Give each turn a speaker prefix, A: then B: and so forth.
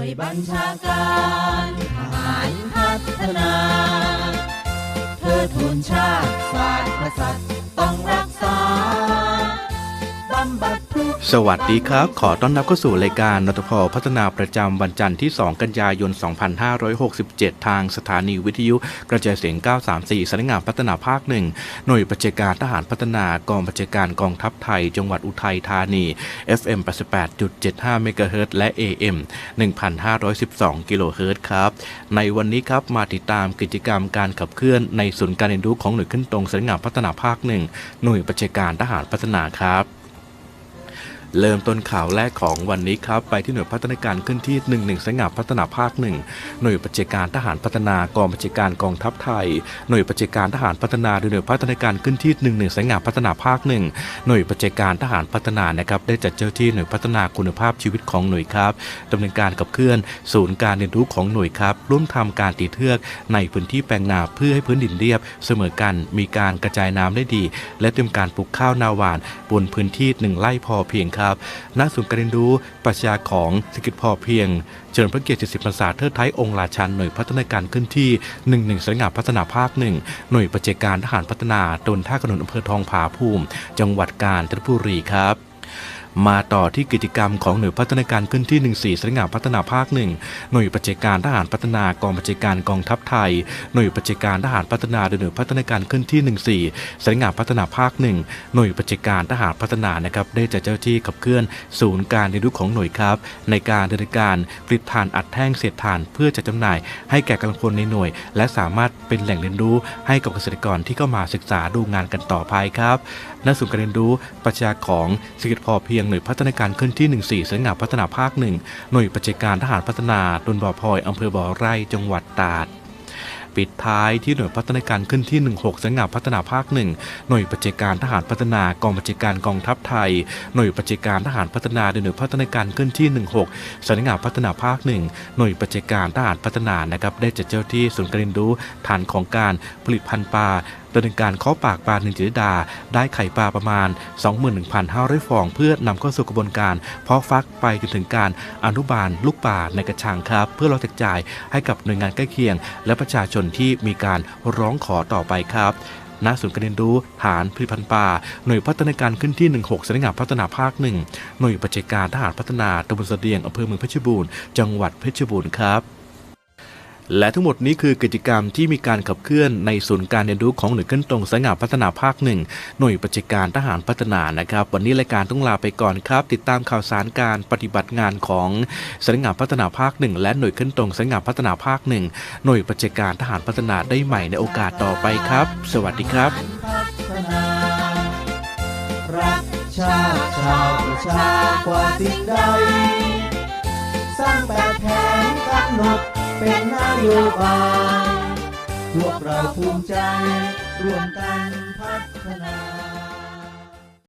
A: วยบัญชาการทหารพัฒนาเพื่อทูนชาติศาสตร์กษัตริย์ต้อง
B: สวัสดีครับ ขอต้อนรับเข้าสู่รายการนทพพัฒนาประจำวันจันทร์ที่ 2 กันยายน 2567 ทางสถานีวิทยุกระจายเสียง 934สำนักงานพัฒนาภาคหนึ่งหน่วยปฏิบัติการทหารพัฒนากองปฏิบัติการกองทัพไทย จังหวัดอุทัยธานี FM 88.75 เมกะเฮิรตซ์และ AM 1512 กิโลเฮิรตซ์ครับ ในวันนี้ครับมาติดตามกิจกรรมการขับเคลื่อนในศูนย์การเรียนรู้ของหน่วยขึ้นตรงสำนักงานพัฒนาภาคหนึ่งหน่วยปฏิการทหารพัฒนาครับ เริ่มต้นข่าวแรกของวันนี้ครับ ไปที่หน่วยพัฒนาการขึ้นที่ 1 1สงับพัฒนาภาคหนึ่งหน่วยปฏิบัติการทหารพัฒนากองปฏิบัติการกองทัพไทย หน่วยปฏิบัติการทหารพัฒนาโดยหน่วยพัฒนาการขึ้นที่ 1 1สงับพัฒนาภาคหนึ่งหน่วยปฏิบัติการทหารพัฒนานะครับได้จัดเจ้าที่หน่วยพัฒนาคุณภาพชีวิตของหน่วยครับดำเนินการกับเคลื่อน ศูนย์การเรียนรู้ของหน่วยครับ ร่วมทำการตีเทือกในพื้นที่แปลงนาเพื่อให้พื้นดินเรียบ เสมอกันมีการกระจายน้ำได้ดี และเตรียมการปลูกข้าวนาหวาน บนพื้นที่หนึ่งไร่พอเพียงครับณศูนย์การเรียนรู้ปรัชญาของเศรษฐกิจพอเพียงเชิญพระเกียรติ 70 พรรษาเทิดไทยองค์ราชันหน่วยพัฒนาการขึ้นที่ 1 1สงาพัฒนาภาคหนึ่งหน่วยปฏิการทหารพัฒนาตนท่าขนุนอำเภอทองผาภูมิ จังหวัดกาญจนบุรีครับ มาต่อที่กิจกรรมของหน่วยพัฒนาการขึ้นที่ 14สำนักงานพัฒนาภาคหนึ่งหน่วยปฏิบัติการทหารพัฒนากองปฏิบัติการกองทัพไทย หน่วยปฏิบัติการทหารพัฒนาโดยหน่วยพัฒนาการขึ้นที่ 14สำนักงานพัฒนาภาคหนึ่งหน่วยปฏิบัติการทหารพัฒนานะครับได้จัดเจ้าที่ขับเคลื่อนศูนย์การเรียนรู้ของหน่วยครับ ในการดำเนินการผลิตถ่านอัดแท่งเศษถ่านเพื่อจะจำหน่าย ให้แก่กำลังพลในหน่วย และสามารถเป็นแหล่งเรียนรู้ให้กับเกษตรกรที่เข้ามาศึกษาดูงานกันต่อไปครับณศูนย์การเรียนรู้ปรัชญาของเศรษฐกิจพอเพียงหน่วยพัฒนาการขึ้นที่ 14สำนักงาพัฒนาภาคหนึ่งหน่วยปฏิการทหารพัฒนาตนบ่อพลอยอำเภอบ่อไร่จังหวัดตราดปิดท้ายที่หน่วยพัฒนาการขึ้นที่ 16สำนักงานพัฒนาภาคหนึ่งหน่วยปฏิการทหารพัฒนากองปฏิการกองทัพไทย หน่วยปฏิการทหารพัฒนาโดยหน่วยพัฒนาการขึ้นที่ 16สำนักงานพัฒนาภาคหนึ่งหน่วยปฏิการทหารพัฒนานะครับได้จัดเจ้าที่ศูนย์การเรียนรู้ฐานของการผลิตพันธุ์ปลา ดำเนินการเคาะปากปลาหนึ่งจิตดา ได้ไข่ปลาประมาณ 21,500 ฟอง เพื่อนำเข้าสู่กระบวนการ เพาะฟักไปจนถึงการอนุบาลลูกปลาในกระชังครับ เพื่อรอแจกจ่ายให้กับหน่วยงานใกล้เคียง และประชาชนที่มีการร้องขอต่อไปครับณศูนย์การเรียนรู้ฐานผลิตภัณฑ์ปลาหน่วยพัฒนาการขึ้นที่ 16สำนักงานพัฒนาภาคหนึ่งหน่วยปฏิบัติการทหารพัฒนาตำบลเสดียงอำเภอเมืองเพชรบูรณ์ จังหวัดเพชรบูรณ์ครับ และทั้งหมดนี้คือกิจกรรมที่มีการขับเคลื่อนในศูนย์การเรียนรู้ของหน่วยขึ้นตรงสายงานพัฒนาภาคหนึ่งหน่วยปฏิบัติการทหารพัฒนานะครับ วันนี้รายการต้องลาไปก่อนครับ ติดตามข่าวสารการปฏิบัติงานของสายงานพัฒนาภาคหนึ่งและหน่วยขึ้นตรงสายงานพัฒนาภาคหนึ่งหน่วยปฏิบัติการทหารพัฒนาได้ใหม่ในโอกาสต่อไปครับ สวัสดีครับ
A: รักชาติชาวประชากว่าสิ่งใด สร้างแบบแผนกำหนด เป็นนโยบายพวกเราภูมิใจร่วมกันพัฒนา